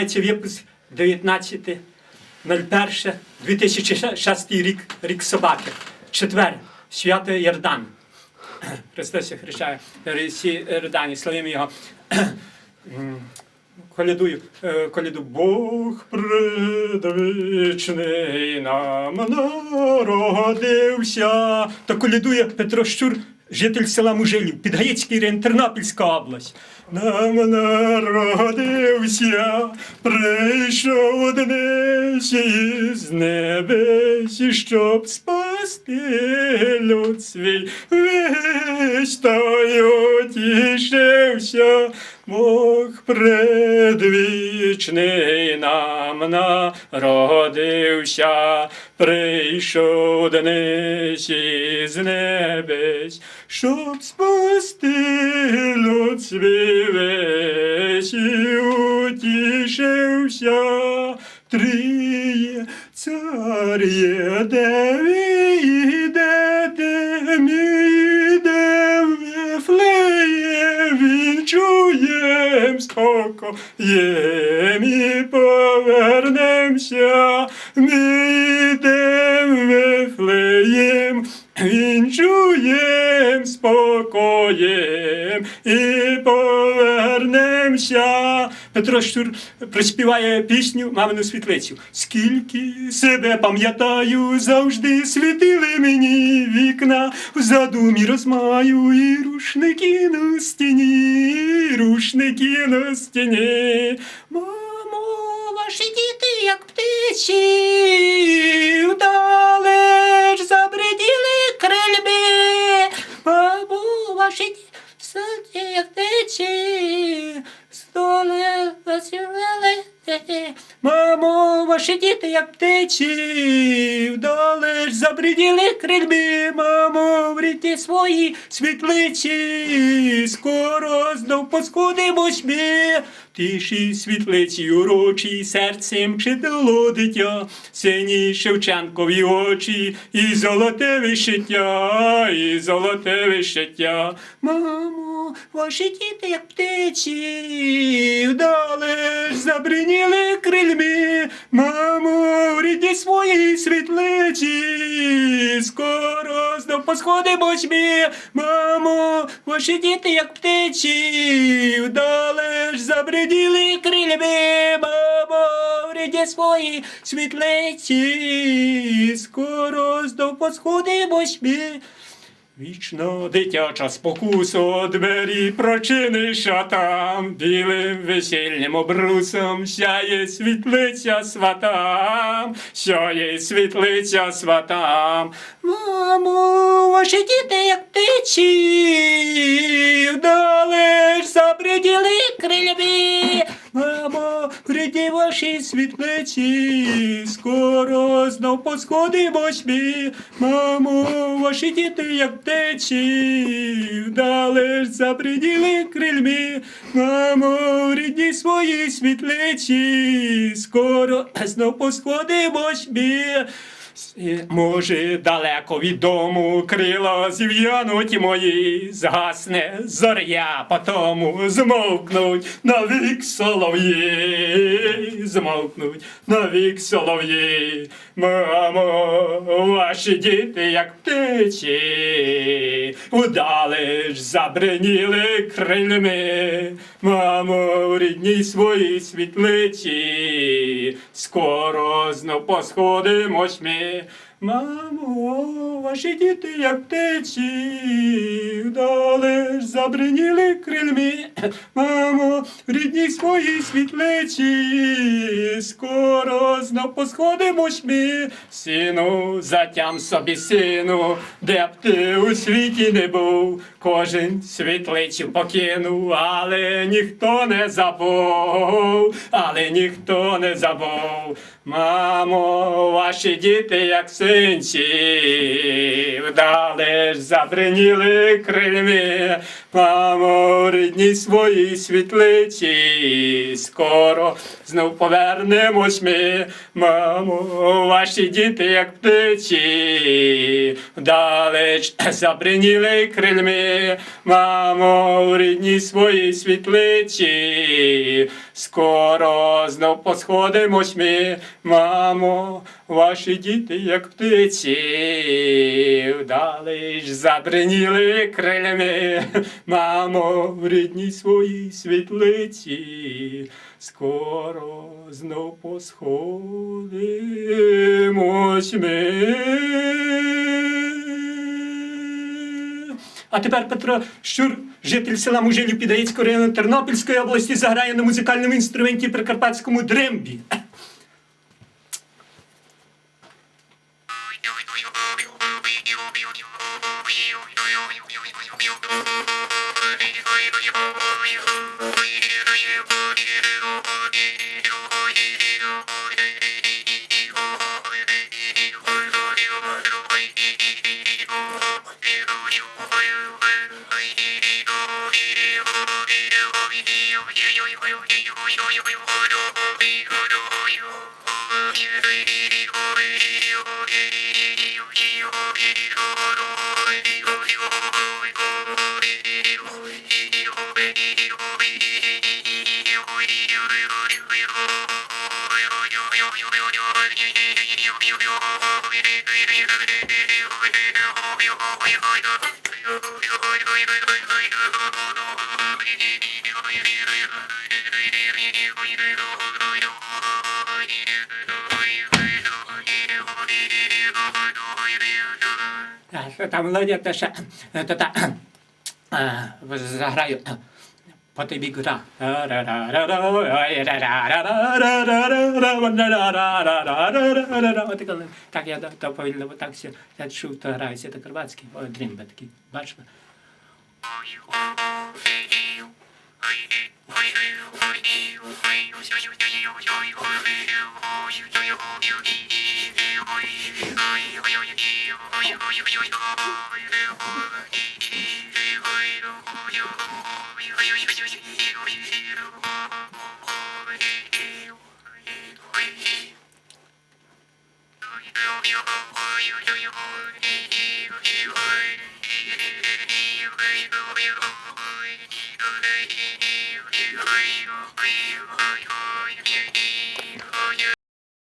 Випуск 19.01.2006 рік, рік собаки. Четвер, свято Ярдан. Христос Хрещає, всі Ярдані, славимо його. Колядую, е, коляду Бог предвічний нам народився. То колядує Петро Щур, житель села Мужилів, Підгаїцький район, Тернопільська область. Нам народився, прийшов днесь із небесі, щоб спасти люд свій. Весь тою тішився, Бог предвічний нам народився, прийшов днесь із небес, щоб спасти люд весь Вифлеєм, він чуєм спокоєм і повернемся, ми йдем Вифлеєм, він чуєм спокоєм і повернемся. Петро Щур приспіває пісню Мамину світлицю. Скільки себе пам'ятаю, завжди світили мені вікна, в задумі розмаю і рушники на стіні, і рушники на стіні. Мамо, ваші діти, як птичі, вдалеч забриділи крильби. Мамо, ваші діти, як птичі, Мамо, діти, як птичі, вдалеч забриділи крильби, мамо, в свої світлиці, скоро знов поскудимось ми. Тиші світлиці урочі, серцем читало дитя, сині Шевченкові очі, і золоте вишиття, і золоте вишиття. Мамо, ваші діти, як птичі, вдалеч забриніли крильми, мамо, в рідні своїй світлиці, скоро знов посходимось ми, мамо, ваші діти, як птичі, вдалеч забриділи крильми, мамо, в рідні свої світлиці, скоро знов посходимось ми. Вічно дитяча спокусо двері прочиниш, а там білим весільним обрусом сяє світлиця сватам, сяє світлиця сватам. Мамо, ваші діти, як птичі, вдалеч забриділи крилями. Мамо, прийди ваші світлиці, скоро знов посходимось ми. Мамо, ваші діти, як птичі, за забриділи крильми. Мамо, рідні свої світличі, скоро знов посходимось ми. Може, далеко від дому крила зів'януть мої, згасне зоря, потому змовкнуть навік солов'ї, змовкнуть навік солов'ї. Мамо, ваші діти, як птичі, удалеч забриніли крильми. Мамо, в рідній своїй світлиці, скоро знов посходимось ми. Мамо, ваші діти, як птичі, вдалеч забриніли крильми. Мамо, в рідній своїй світлиці, скоро знов посходимось ми. Сину, затям собі сину, де б ти у світі не був, кожен світлицю покинув, але ніхто не забув, але ніхто не забув. Мамо, ваші діти, як синці, вдалеч забриніли крильми. Рідній своїй світлиці, скоро знов повернемось ми, мамо, ваші діти, як птиці, вдалеч забриніли крильми, мамо, в рідній своїй світлиці, скоро знов посходимось ми, мамо, ваші діти, як птиці, вдалеч забриніли крилями, мамо, в рідній своїй світлиці, скоро знов посходимось ми. А тепер Петро Щур, житель села Мужилів Підаїцького району Тернопільської області, заграє на музикальному інструменті прикарпатському дрембі. А, Та мелодія та ще е, та, та, е, заграю Потебік гра. Так я доповільно так все. Я чув, то грається та Карпатський. Ой, дрімба такий, бачите? どういうこと?